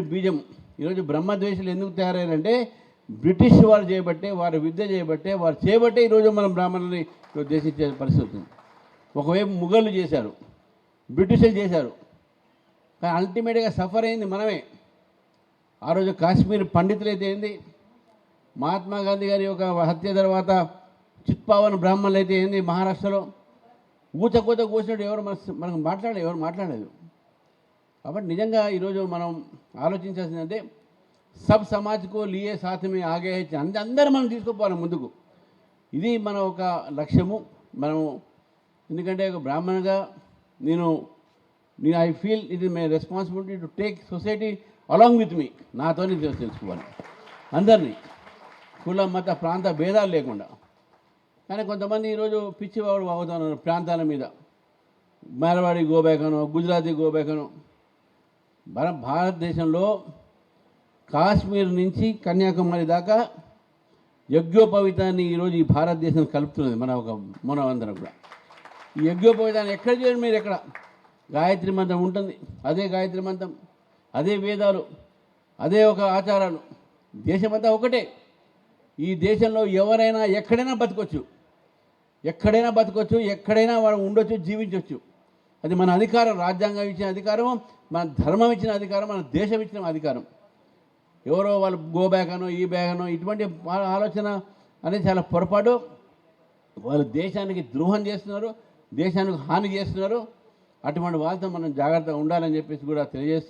బీజం. ఈరోజు బ్రహ్మద్వేషులు ఎందుకు తయారయ్యారంటే బ్రిటిష్ వారు చేయబట్టే వారి విద్య చేయబట్టే వారు చేయబట్టే ఈరోజు మనం బ్రాహ్మణుని దేశించే పరిస్థితి ఉంది. ఒకవైపు ముఘళ్ళు చేశారు బ్రిటిషులు చేశారు. కానీ అల్టిమేట్గా సఫర్ అయింది మనమే. ఆ రోజు కాశ్మీర్ పండితులు అయితే ఏంది? మహాత్మా గాంధీ గారి యొక్క హత్య తర్వాత చిత్పావన్ బ్రాహ్మణులు అయితే ఏంది మహారాష్ట్రలో? ఊత కూత కూర్చున్నట్టు ఎవరు మన మనకు మాట్లాడలేదు ఎవరు మాట్లాడలేదు. కాబట్టి నిజంగా ఈరోజు మనం ఆలోచించాల్సిందంటే సబ్ సమాజ్కు లియే సాథమే ఆగే అంద అందరూ మనం తీసుకుపోవాలి ముందుకు. ఇది మన ఒక లక్ష్యము. మనము ఎందుకంటే ఒక బ్రాహ్మణుగా నేను నేను I feel it is my responsibility to take society along with me నాతోనే తెలుసు తెలుసుకోవాలి. అందరినీ. కుల మత ప్రాంత భేదాలు లేకుండా. కానీ కొంతమంది ఈరోజు పిచ్చివాడు అవుతున్నారు ప్రాంతాల మీద. మార్వాడి గోబ్యాకను గుజరాతీ గోబ్యాకను మన భారతదేశంలో కాశ్మీర్ నుంచి కన్యాకుమారి దాకా యజ్ఞోపవితాన్ని ఈరోజు ఈ భారతదేశం కలుపుతున్నది మన ఒక మనం అందరం కూడా. ఈ యజ్ఞోపవితాన్ని ఎక్కడ చేయండి మీరు ఎక్కడ? గాయత్రి మంత్రం ఉంటుంది అదే గాయత్రి మంత్రం అదే వేదాలు అదే ఒక ఆచారాలు. దేశమంతా ఒకటే. ఈ దేశంలో ఎవరైనా ఎక్కడైనా బతకొచ్చు. ఎక్కడైనా బతకొచ్చు ఎక్కడైనా వాడు ఉండొచ్చు జీవించవచ్చు అది మన అధికారం రాజ్యాంగం ఇచ్చిన అధికారం మన ధర్మం ఇచ్చిన అధికారం మన దేశం ఇచ్చిన అధికారం. ఎవరో వాళ్ళు గో బ్యాక్ అనో ఈ బ్యాగ్ అనో ఇటువంటి ఆలోచన అనేది చాలా పొరపాటు. వాళ్ళు దేశానికి ద్రోహం చేస్తున్నారు దేశానికి హాని చేస్తున్నారు. అటువంటి వాళ్ళతో మనం జాగ్రత్తగా ఉండాలని చెప్పేసి కూడా తెలియజేస్తుంది